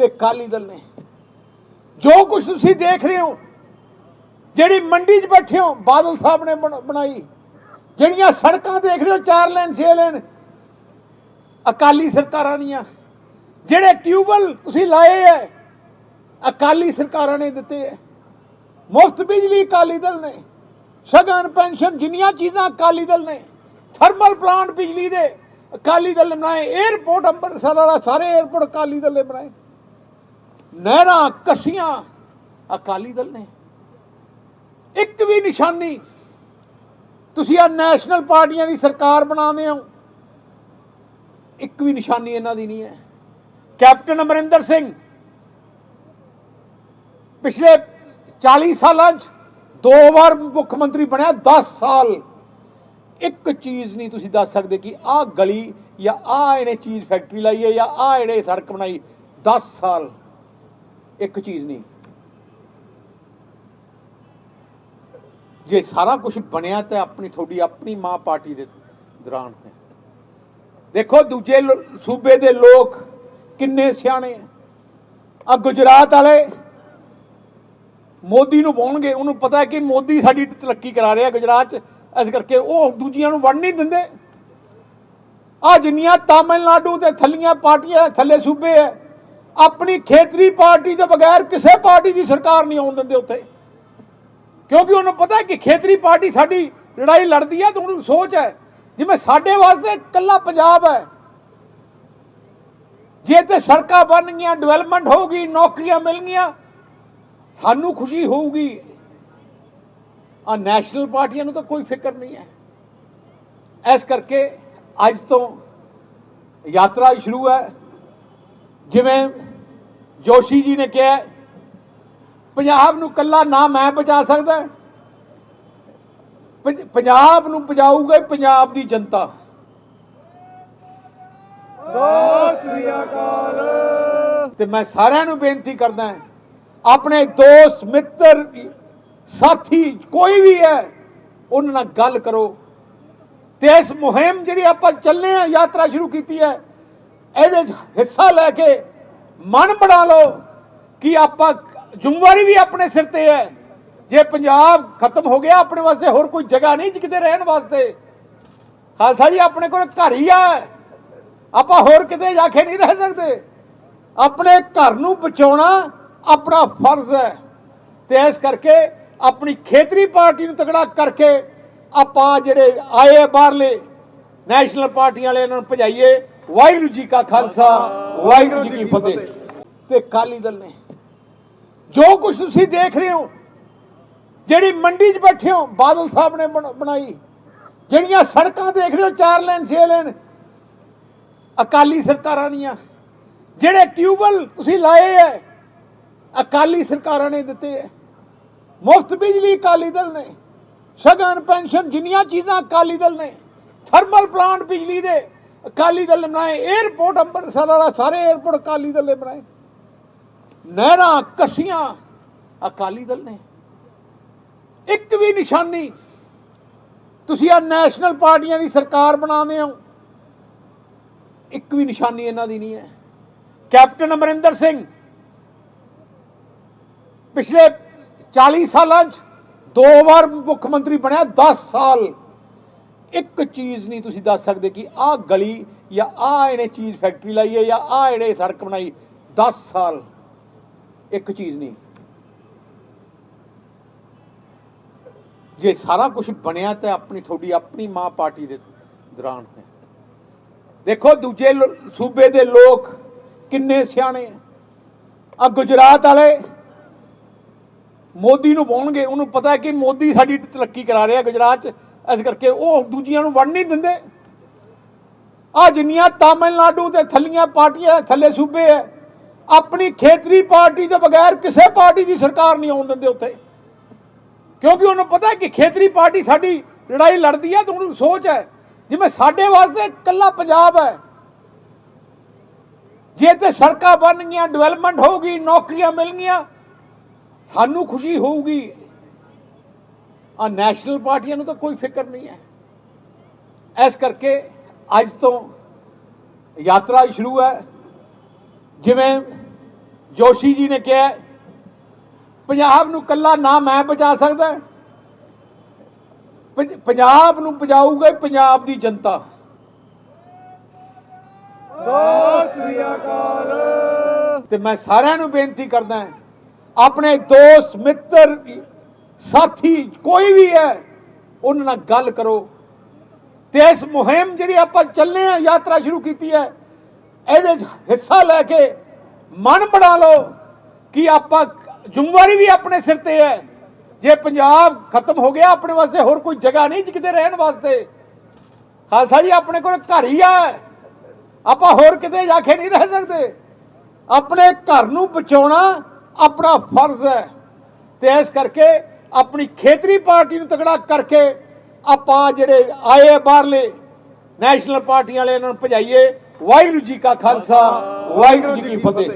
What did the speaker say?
ਤੇ ਅਕਾਲੀ ਦਲ ਨੇ। ਜੋ ਕੁਝ ਤੁਸੀਂ ਦੇਖ ਰਹੇ ਹੋ, ਜਿਹੜੀ ਮੰਡੀ 'ਚ ਬੈਠੇ ਹੋ, ਬਾਦਲ ਸਾਹਿਬ ਨੇ ਬਣਾਈ। ਜਿਹੜੀਆਂ ਸੜਕਾਂ ਦੇਖ ਰਹੇ ਹੋ, ਚਾਰ ਲੈਨ, ਛੇ ਲੈਨ, ਅਕਾਲੀ ਸਰਕਾਰਾਂ ਦੀਆਂ। ਜਿਹੜੇ ਟਿਊਬਲ ਤੁਸੀਂ ਲਾਏ ਐ, ਅਕਾਲੀ ਸਰਕਾਰਾਂ ਨੇ ਦਿੱਤੇ ਐ। ਮੁਫਤ ਬਿਜਲੀ ਅਕਾਲੀ ਦਲ ਨੇ, ਸਗਨ, ਪੈਨਸ਼ਨ, ਜਿੰਨੀਆਂ ਚੀਜ਼ਾਂ ਅਕਾਲੀ ਦਲ ਨੇ, ਥਰਮਲ ਪਲਾਂਟ ਬਿਜਲੀ ਦੇ ਅਕਾਲੀ ਦਲ ਨੇ ਬਣਾਏ 에ਅਰਪੋਰਟ ਅੰਮ੍ਰਿਤਸਰ ਵਾਲਾ ਸਾਰੇ 에ਅਰਪੋਰਟ ਅਕਾਲੀ ਦਲ ਨੇ ਬਣਾਏ। ਨਹਿਰਾਂ, ਕਸੀਆਂ, ਅਕਾਲੀ ਦਲ ਨੇ। ਇੱਕ ਵੀ ਨਿਸ਼ਾਨੀ, ਤੁਸੀਂ ਆ ਨੈਸ਼ਨਲ ਪਾਰਟੀਆਂ ਦੀ ਸਰਕਾਰ ਬਣਾਉਂਦੇ ਹੋ, ਇੱਕ ਵੀ ਨਿਸ਼ਾਨੀ ਇਹਨਾਂ ਦੀ ਨਹੀਂ ਹੈ। ਕੈਪਟਨ ਅਮਰਿੰਦਰ ਸਿੰਘ, ਪਿਛਲੇ 40 ਸਾਲਾਂ 'ਚ ਦੋ ਵਾਰ ਮੁੱਖ ਮੰਤਰੀ ਬਣਿਆ 10 ਸਾਲ। ਇੱਕ ਚੀਜ਼ ਨਹੀਂ ਤੁਸੀਂ ਦੱਸ ਸਕਦੇ ਕਿ ਆਹ ਗਲੀ ਜਾਂ ਆਹ ਇਹਨੇ ਚੀਜ਼ ਫੈਕਟਰੀ ਲਾਈ ਹੈ ਜਾਂ ਆਹ ਇਹਨੇ ਸੜਕ ਬਣਾਈ 10 ਸਾਲ। ਇੱਕ ਚੀਜ਼ ਨਹੀਂ। ਜੇ ਸਾਰਾ ਕੁਝ ਬਣਿਆ ਤਾਂ ਆਪਣੀ, ਤੁਹਾਡੀ ਆਪਣੀ ਮਾਂ ਪਾਰਟੀ ਦੇ ਦੌਰਾਨ ਹੈ ਦੇਖੋ, ਦੂਜੇ ਸੂਬੇ ਦੇ ਲੋਕ ਕਿੰਨੇ ਸਿਆਣੇ ਆ। ਆ ਗੁਜਰਾਤ ਵਾਲੇ ਮੋਦੀ ਨੂੰ ਪਾਉਣਗੇ ਉਹਨੂੰ ਪਤਾ ਕਿ ਮੋਦੀ ਸਾਡੀ ਤਰੱਕੀ ਕਰਾ ਰਿਹਾ ਗੁਜਰਾਤ 'ਚ। ਇਸ ਕਰਕੇ ਉਹ ਦੂਜੀਆਂ ਨੂੰ ਵੜ ਨਹੀਂ ਦਿੰਦੇ। ਆ ਜਿੰਨੀਆਂ ਤਾਮਿਲਨਾਡੂ ਤੇ ਥੱਲੀਆਂ ਪਾਰਟੀਆਂ, ਥੱਲੇ ਸੂਬੇ ਹੈ ਆਪਣੀ ਖੇਤਰੀ ਪਾਰਟੀ ਤੋਂ ਬਗੈਰ ਕਿਸੇ ਪਾਰਟੀ ਦੀ ਸਰਕਾਰ ਨਹੀਂ ਆਉਣ ਦਿੰਦੇ ਉੱਥੇ। ਕਿਉਂਕਿ ਉਹਨੂੰ ਪਤਾ ਕਿ ਖੇਤਰੀ ਪਾਰਟੀ ਸਾਡੀ ਲੜਾਈ ਲੜਦੀ ਹੈ ਤਾਂ ਉਹਨੂੰ ਸੋਚ ਹੈ। ਜਿਵੇਂ ਸਾਡੇ ਵਾਸਤੇ ਇਕੱਲਾ ਪੰਜਾਬ ਹੈ। ਜੇ ਤੇ ਸੜਕਾਂ ਬਣ ਗਈਆਂ ਡਿਵੈਲਪਮੈਂਟ ਹੋਊਗੀ, ਨੌਕਰੀਆਂ ਮਿਲਣਗੀਆਂ ਸਾਨੂੰ ਖੁਸ਼ੀ ਹੋਊਗੀ। ਆ ਨੈਸ਼ਨਲ ਪਾਰਟੀਆਂ ਨੂੰ ਤਾਂ ਕੋਈ ਫਿਕਰ ਨਹੀਂ ਹੈ। ਇਸ ਕਰਕੇ ਅੱਜ ਤੋਂ ਯਾਤਰਾ ਸ਼ੁਰੂ ਹੈ। ਜਿਵੇਂ ਜੋਸ਼ੀ ਜੀ ਨੇ ਕਿਹਾ ਪੰਜਾਬ ਨੂੰ ਕੱਲਾ ਨਾ ਮੈਂ ਬਚਾ ਸਕਦਾ ਪੰਜ- ਪੰਜਾਬ ਨੂੰ ਬਚਾਊਗਾ ਪੰਜਾਬ ਦੀ ਜਨਤਾ। ਸਤਿ ਸ੍ਰੀ ਅਕਾਲ। ਤੇ ਮੈਂ ਸਾਰਿਆਂ ਨੂੰ ਬੇਨਤੀ ਕਰਦਾ ਆਪਣੇ ਦੋਸਤ ਮਿੱਤਰ ਸਾਥੀ ਕੋਈ ਵੀ ਹੈ ਉਹਨਾਂ ਨਾਲ ਗੱਲ ਕਰੋ। ਤੇ ਇਸ ਮੁਹਿੰਮ ਜਿਹੜੀ ਆਪਾਂ ਚੱਲੇ ਆ ਯਾਤਰਾ ਸ਼ੁਰੂ ਕੀਤੀ ਹੈ ਇਹਦੇ ਹਿੱਸਾ ਲੈ ਕੇ ਮਨ ਬਣਾ ਲਓ ਕਿ ਆਪਾਂ ਜ਼ਿੰਮੇਵਾਰੀ ਵੀ ਆਪਣੇ ਸਿਰ ਤੇ ਹੈ। ਜੇ ਪੰਜਾਬ ਖਤਮ ਹੋ ਗਿਆ ਆਪਣੇ ਵਾਸਤੇ, ਹੋਰ ਕੋਈ ਜਗ੍ਹਾ ਨਹੀਂ ਕਿਤੇ ਰਹਿਣ ਵਾਸਤੇ। ਖਾਲਸਾ ਜੀ, ਆਪਣੇ ਕੋਲ ਘਰ ਹੀ ਆ। ਆਪਾਂ ਹੋਰ ਕਿਤੇ ਜਾ ਕੇ ਨਹੀਂ ਰਹਿ ਸਕਦੇ। ਆਪਣੇ ਘਰ ਨੂੰ ਬਚਾਉਣਾ ਆਪਣਾ ਫਰਜ਼ ਹੈ। ਤੇ ਇਸ ਕਰਕੇ ਆਪਣੀ ਖੇਤਰੀ ਪਾਰਟੀ ਨੂੰ ਤਗੜਾ ਕਰਕੇ ਆਪਾਂ ਜਿਹੜੇ ਆਏ ਬਾਹਰਲੇ, ਨੈਸ਼ਨਲ ਪਾਰਟੀਆਂ ਵਾਲੇ ਇਹਨਾਂ ਨੂੰ ਭਜਾਈਏ। ਵਾਹਿਗੁਰੂ ਜੀ ਕਾ ਖਾਲਸਾ ਵਾਹਿਗੁਰੂ ਜੀ ਕੀ ਫਤਿਹ। ਤੇ ਅਕਾਲੀ ਦਲ ਨੇ ਜੋ ਕੁਝ ਤੁਸੀਂ ਦੇਖ ਰਹੇ ਹੋ ਜਿਹੜੀ ਮੰਡੀ 'ਚ ਬੈਠੇ ਹੋ ਬਾਦਲ ਸਾਹਿਬ ਨੇ ਬਣ- ਬਣਾਈ ਜਿਹੜੀਆਂ ਸੜਕਾਂ ਦੇਖ ਰਹੇ ਹੋ ਚਾਰ ਲੈਨ ਛੇ ਲੈਨ ਅਕਾਲੀ ਸਰਕਾਰਾਂ ਦੀਆਂ ਜਿਹੜੇ ਟਿਊਬਲ ਤੁਸੀਂ ਲਾਏ ਐ ਅਕਾਲੀ ਸਰਕਾਰਾਂ ਨੇ ਦਿੱਤੇ ਐ। ਮੁਫਤ ਬਿਜਲੀ ਅਕਾਲੀ ਦਲ ਨੇ ਸਗਨ ਪੈਨਸ਼ਨ ਜਿੰਨੀਆਂ ਚੀਜ਼ਾਂ ਅਕਾਲੀ ਦਲ ਨੇ ਥਰਮਲ ਪਲਾਂਟ ਬਿਜਲੀ ਦੇ ਅਕਾਲੀ ਦਲ ਨੇ ਬਣਾਏ 에ਅਰਪੋਰਟ ਅੰਮ੍ਰਿਤਸਰ ਵਾਲਾ ਸਾਰੇ 에ਅਰਪੋਰਟ ਅਕਾਲੀ ਦਲ ਨੇ ਬਣਾਏ। ਨਹਿਰਾਂ, ਕਸੀਆਂ, ਅਕਾਲੀ ਦਲ ਨੇ। ਇੱਕ ਵੀ ਨਿਸ਼ਾਨੀ, ਤੁਸੀਂ ਆ ਨੈਸ਼ਨਲ ਪਾਰਟੀਆਂ ਦੀ ਸਰਕਾਰ ਬਣਾਉਂਦੇ ਹੋ, ਇੱਕ ਵੀ ਨਿਸ਼ਾਨੀ ਇਹਨਾਂ ਦੀ ਨਹੀਂ ਹੈ। ਕੈਪਟਨ ਅਮਰਿੰਦਰ ਸਿੰਘ, ਪਿਛਲੇ 40 ਸਾਲਾਂ 'ਚ ਦੋ ਵਾਰ ਮੁੱਖ ਮੰਤਰੀ ਬਣਿਆ 10 ਸਾਲ ਇੱਕ ਚੀਜ਼ ਨਹੀਂ ਤੁਸੀਂ ਦੱਸ ਸਕਦੇ ਕਿ ਆਹ ਗਲੀ ਜਾਂ ਆਹ ਇਹਨੇ ਚੀਜ਼ ਫੈਕਟਰੀ ਲਾਈ ਹੈ ਜਾਂ ਆਹ ਇਹਨੇ ਸੜਕ ਬਣਾਈ। 10 ਸਾਲ ਇੱਕ ਚੀਜ਼ ਨਹੀਂ। ਜੇ ਸਾਰਾ ਕੁਝ ਬਣਿਆ ਤਾਂ ਆਪਣੀ, ਤੁਹਾਡੀ ਆਪਣੀ ਮਾਂ ਪਾਰਟੀ ਦੇ ਦੌਰਾਨ ਹੈ ਦੇਖੋ ਦੂਜੇ ਸੂਬੇ ਦੇ ਲੋਕ ਕਿੰਨੇ ਸਿਆਣੇ ਆ। ਆ ਗੁਜਰਾਤ ਵਾਲੇ ਮੋਦੀ ਨੂੰ ਪਾਉਣਗੇ ਉਹਨੂੰ ਪਤਾ ਕਿ ਮੋਦੀ ਸਾਡੀ ਤਰੱਕੀ ਕਰਾ ਰਿਹਾ ਗੁਜਰਾਤ 'ਚ। ਇਸ ਕਰਕੇ ਉਹ ਦੂਜੀਆਂ ਨੂੰ ਵੜ ਨਹੀਂ ਦਿੰਦੇ। ਆ ਜਿੰਨੀਆਂ ਤਾਮਿਲਨਾਡੂ ਤੇ ਥੱਲੀਆਂ ਪਾਰਟੀਆਂ ਥੱਲੇ ਸੂਬੇ ਹੈ, ਆਪਣੀ ਖੇਤਰੀ ਪਾਰਟੀ ਤੋਂ ਬਗੈਰ ਕਿਸੇ ਪਾਰਟੀ ਦੀ ਸਰਕਾਰ ਨਹੀਂ ਆਉਣ ਦਿੰਦੇ ਉੱਥੇ। ਕਿਉਂਕਿ ਉਹਨੂੰ ਪਤਾ ਕਿ ਖੇਤਰੀ ਪਾਰਟੀ ਸਾਡੀ ਲੜਾਈ ਲੜਦੀ ਹੈ ਤਾਂ ਉਹਨੂੰ ਸੋਚ ਹੈ, ਜਿਵੇਂ ਸਾਡੇ ਵਾਸਤੇ ਇਕੱਲਾ ਪੰਜਾਬ ਹੈ। ਜੇ ਤੇ ਸੜਕਾਂ ਬਣ ਗਈਆਂ ਡਿਵੈਲਪਮੈਂਟ ਹੋਊਗੀ, ਨੌਕਰੀਆਂ ਮਿਲਣਗੀਆਂ, ਸਾਨੂੰ ਖੁਸ਼ੀ ਹੋਊਗੀ। ਆ ਨੈਸ਼ਨਲ ਪਾਰਟੀਆਂ ਨੂੰ ਤਾਂ ਕੋਈ ਫਿਕਰ ਨਹੀਂ ਹੈ। ਇਸ ਕਰਕੇ ਅੱਜ ਤੋਂ ਯਾਤਰਾ ਸ਼ੁਰੂ ਹੈ। ਜਿਵੇਂ ਜੋਸ਼ੀ ਜੀ ਨੇ ਕਿਹਾ ਪੰਜਾਬ ਨੂੰ ਕੱਲਾ ਨਾ ਮੈਂ ਬਚਾ ਸਕਦਾ। ਪੰਜ- ਪੰਜਾਬ ਨੂੰ ਬਚਾਊਗਾ ਪੰਜਾਬ ਦੀ ਜਨਤਾ। ਸਤਿ ਸ੍ਰੀ ਅਕਾਲ। ਤੇ ਮੈਂ ਸਾਰਿਆਂ ਨੂੰ ਬੇਨਤੀ ਕਰਦਾ ਆਪਣੇ ਦੋਸਤ ਮਿੱਤਰ ਸਾਥੀ ਕੋਈ ਵੀ ਹੈ, ਉਹਨਾਂ ਨਾਲ ਗੱਲ ਕਰੋ। ਤੇ ਇਸ ਮੁਹਿੰਮ ਜਿਹੜੀ ਆਪਾਂ ਚੱਲੇ ਆ ਯਾਤਰਾ ਸ਼ੁਰੂ ਕੀਤੀ ਹੈ, ਇਹਦੇ 'ਚ ਹਿੱਸਾ ਲੈ ਕੇ ਮਨ ਬਣਾ ਲਓ ਕਿ ਆਪਾਂ ਜ਼ਿੰਮੇਵਾਰੀ ਵੀ ਆਪਣੇ ਸਿਰ ਤੇ ਹੈ। ਜੇ ਪੰਜਾਬ ਖਤਮ ਹੋ ਗਿਆ ਆਪਣੇ ਵਾਸਤੇ, ਹੋਰ ਕੋਈ ਜਗ੍ਹਾ ਨਹੀਂ ਕਿਤੇ ਰਹਿਣ ਵਾਸਤੇ। ਖਾਲਸਾ ਜੀ, ਆਪਣੇ ਕੋਲ ਘਰ ਹੀ ਆ। ਆਪਾਂ ਹੋਰ ਕਿਤੇ ਜਾ ਕੇ ਨਹੀਂ ਰਹਿ ਸਕਦੇ। ਆਪਣੇ ਘਰ ਨੂੰ ਬਚਾਉਣਾ ਆਪਣਾ ਫਰਜ਼ ਹੈ। ਤੇ ਇਸ ਕਰਕੇ ਆਪਣੀ ਖੇਤਰੀ ਪਾਰਟੀ ਨੂੰ ਤਗੜਾ ਕਰਕੇ ਆਪਾਂ ਜਿਹੜੇ ਆਏ ਆ ਬਾਹਰਲੇ ਨੈਸ਼ਨਲ ਪਾਰਟੀਆਂ ਵਾਲੇ ਇਹਨਾਂ ਨੂੰ ਭਜਾਈਏ। ਵਾਹਿਗੁਰੂ ਜੀ ਕਾ ਖਾਲਸਾ, ਵਾਹਿਗੁਰੂ ਜੀ ਕੀ ਫਤਿਹ।